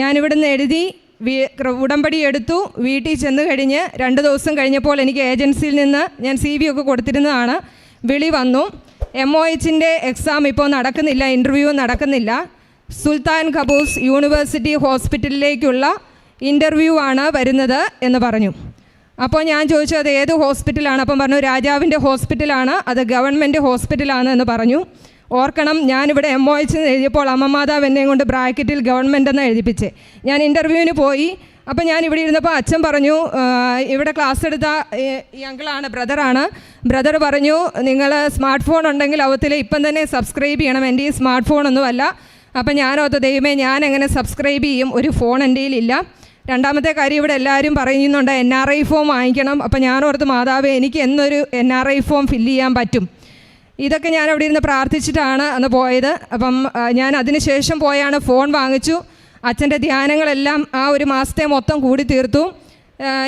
ഞാനിവിടുന്ന് എഴുതി ഉടമ്പടി എടുത്തു. വീട്ടിൽ ചെന്ന് കഴിഞ്ഞ് രണ്ട് ദിവസം കഴിഞ്ഞപ്പോൾ എനിക്ക് ഏജൻസിയിൽ നിന്ന് ഞാൻ സി ഒക്കെ കൊടുത്തിരുന്നതാണ്. വിളി വന്നു. എം ഒ എച്ചിന്റെ എക്സാം ഇപ്പോൾ നടക്കുന്നില്ല ഇന്റർവ്യൂ നടക്കുന്നില്ല. സുൽത്താൻ കബൂസ് യൂണിവേഴ്സിറ്റി ഹോസ്പിറ്റലിലേക്കുള്ള ഇന്റർവ്യൂ ആണ് വരുന്നത് എന്ന് പറഞ്ഞു. അപ്പോൾ ഞാൻ ചോദിച്ചു അത് ഏത് ഹോസ്പിറ്റലാണ്? അപ്പം പറഞ്ഞു രാജാവിന്റെ ഹോസ്പിറ്റലാണ് അത് ഗവൺമെന്റ് ഹോസ്പിറ്റലാണ് എന്ന് പറഞ്ഞു. ഓർക്കണം ഞാനിവിടെ എം ഒ എച്ച് എഴുതിയപ്പോൾ അമ്മമാതാവ് എന്നെയും കൊണ്ട് ബ്രാക്കറ്റിൽ ഗവൺമെന്റ് എന്ന് എഴുതിപ്പിച്ചേ. ഞാൻ ഇന്റർവ്യൂവിന് പോയി. അപ്പം ഞാൻ ഇവിടെ ഇരുന്നപ്പോൾ അച്ഛൻ പറഞ്ഞു ഇവിടെ ക്ലാസ് എടുത്ത അങ്കിളാണ് ബ്രദറാണ്. ബ്രദർ പറഞ്ഞു നിങ്ങൾ സ്മാർട്ട് ഫോൺ ഉണ്ടെങ്കിൽ അവത്തിൽ ഇപ്പം തന്നെ സബ്സ്ക്രൈബ് ചെയ്യണം. എന്റെ ഈ സ്മാർട്ട് ഫോണൊന്നുമല്ല അപ്പം ഞാനോത്ത് ദൈവമേ ഞാൻ എങ്ങനെ സബ്സ്ക്രൈബ് ചെയ്യും? ഒരു ഫോൺ എന്റെ കയ്യിലില്ല രണ്ടാമത്തെ കാര്യം ഇവിടെ എല്ലാവരും പറയുന്നുണ്ട് എൻ ആർ ഐ ഫോം വാങ്ങിക്കണം. അപ്പം ഞാനോർത്ത് മാതാവ് എനിക്ക് എന്നൊരു N R I form fill ചെയ്യാൻ പറ്റും. ഇതൊക്കെ ഞാൻ അവിടെ ഇരുന്ന് പ്രാർത്ഥിച്ചിട്ടാണ് അന്ന് പോയത്. അപ്പം ഞാൻ അതിനുശേഷം പോയാണ് ഫോൺ വാങ്ങിച്ചു. അച്ഛന്റെ ധ്യാനങ്ങളെല്ലാം ആ ഒരു മാസത്തെ മൊത്തം കൂടി തീർത്തു.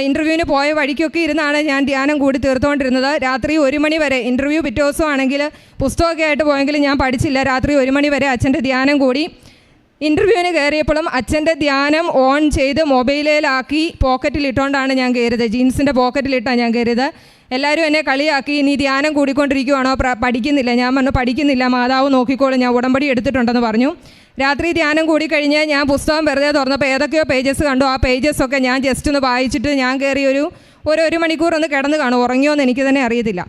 ഇന്റർവ്യൂവിന് പോയ വഴിക്കൊക്കെ ഇരുന്നാണ് ഞാൻ ധ്യാനം കൂടി തീർത്തുകൊണ്ടിരുന്നത് രാത്രി ഒരു മണി വരെ ഇന്റർവ്യൂ പിറ്റേ ദിവസമാണെങ്കിൽ പുസ്തകമൊക്കെ ആയിട്ട് പോയെങ്കിലും ഞാൻ പഠിച്ചില്ല. രാത്രി ഒരു മണി വരെ അച്ഛന്റെ ധ്യാനം കൂടി. ഇന്റർവ്യൂവിന് കയറിയപ്പോഴും അച്ഛന്റെ ധ്യാനം ഓൺ ചെയ്ത് മൊബൈലിലാക്കി പോക്കറ്റിലിട്ടുകൊണ്ടാണ് ഞാൻ കയറിയത്. ജീൻസിന്റെ പോക്കറ്റിലിട്ടാണ് ഞാൻ കയറിയത്. എല്ലാവരും എന്നെ കളിയാക്കി നീ ധ്യാനം കൂടിക്കൊണ്ടിരിക്കുവാണോ? പഠിക്കുന്നില്ല. ഞാൻ പറഞ്ഞു പഠിക്കുന്നില്ല മാതാവ് നോക്കിക്കോളും ഞാൻ ഉടമ്പടി എടുത്തിട്ടുണ്ടെന്ന് പറഞ്ഞു. രാത്രി ധ്യാനം കൂടി കഴിഞ്ഞ് ഞാൻ പുസ്തകം വെറുതെ തുറന്നപ്പോൾ ഏതൊക്കെയോ പേജസ് കണ്ടു. ആ പേജസൊക്കെ ഞാൻ ജസ്റ്റ് ഒന്ന് വായിച്ചിട്ട് ഞാൻ കയറി ഒരു ഒരു ഒരു മണിക്കൂർ ഒന്ന് കിടന്ന് കാണും. ഉറങ്ങിയോ എന്ന് എനിക്ക് തന്നെ അറിയത്തില്ല.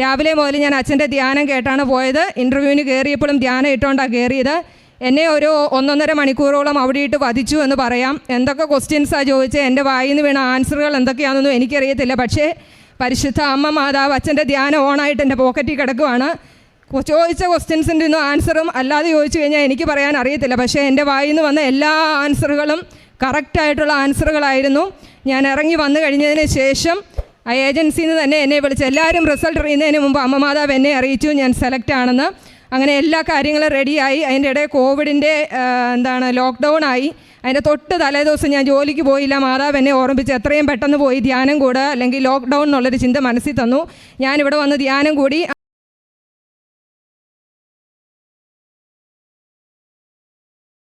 രാവിലെ മുതൽ ഞാൻ അച്ഛന്റെ ധ്യാനം കേട്ടാണ് പോയത്. ഇന്റർവ്യൂവിന് കയറിയപ്പോഴും ധ്യാനം ഇട്ടുകൊണ്ടാണ് കയറിയത്. എന്നെ ഒരു ഒന്നൊന്നര മണിക്കൂറോളം അവിടെ ഇട്ട് വധിച്ചു എന്ന് പറയാം. എന്തൊക്കെ ക്വസ്റ്റ്യൻസാണ് ചോദിച്ചത് എന്റെ വായിൽ നിന്ന് വീണ ആൻസറുകൾ എന്തൊക്കെയാണെന്നൊന്നും എനിക്കറിയത്തില്ല. പക്ഷേ പരിശുദ്ധ അമ്മ മാതാവ് അച്ഛന്റെ ധ്യാനം ഓണായിട്ട് എന്റെ പോക്കറ്റിൽ കിടക്കുവാണ്. ചോദിച്ച ക്വസ്റ്റ്യൻസിന്റെ ഒന്നും ആൻസറും അല്ലാതെ ചോദിച്ചു കഴിഞ്ഞാൽ എനിക്ക് പറയാൻ അറിയത്തില്ല. പക്ഷേ എന്റെ വായിൽ നിന്ന് വന്ന എല്ലാ ആൻസറുകളും കറക്റ്റായിട്ടുള്ള ആൻസറുകളായിരുന്നു ഞാൻ ഇറങ്ങി വന്നു കഴിഞ്ഞതിന് ശേഷം ആ ഏജൻസിയിൽ നിന്ന് തന്നെ എന്നെ വിളിച്ച് എല്ലാവരും റിസൾട്ട് അറിയുന്നതിന് മുമ്പ് അമ്മ മാതാവ് എന്നെ അറിയിച്ചു. ഞാൻ സെലക്റ്റ് ആണെന്ന്. അങ്ങനെ എല്ലാ കാര്യങ്ങളും റെഡിയായി അതിന്റെ ഇടയിൽ കോവിഡിന്റെ എന്താണ് ലോക്ക്ഡൗൺ ആയി. അതിന്റെ തൊട്ട് തലേദിവസം ഞാൻ ജോലിക്ക് പോയില്ല. മാതാവ് എന്നെ ഓർമ്മിച്ച് എത്രയും പെട്ടെന്ന് പോയി ധ്യാനം കൂടുക അല്ലെങ്കിൽ ലോക്ക്ഡൗൺ എന്നുള്ളൊരു ചിന്ത മനസ്സിൽ തന്നു. ഞാനിവിടെ വന്ന് ധ്യാനം കൂടി.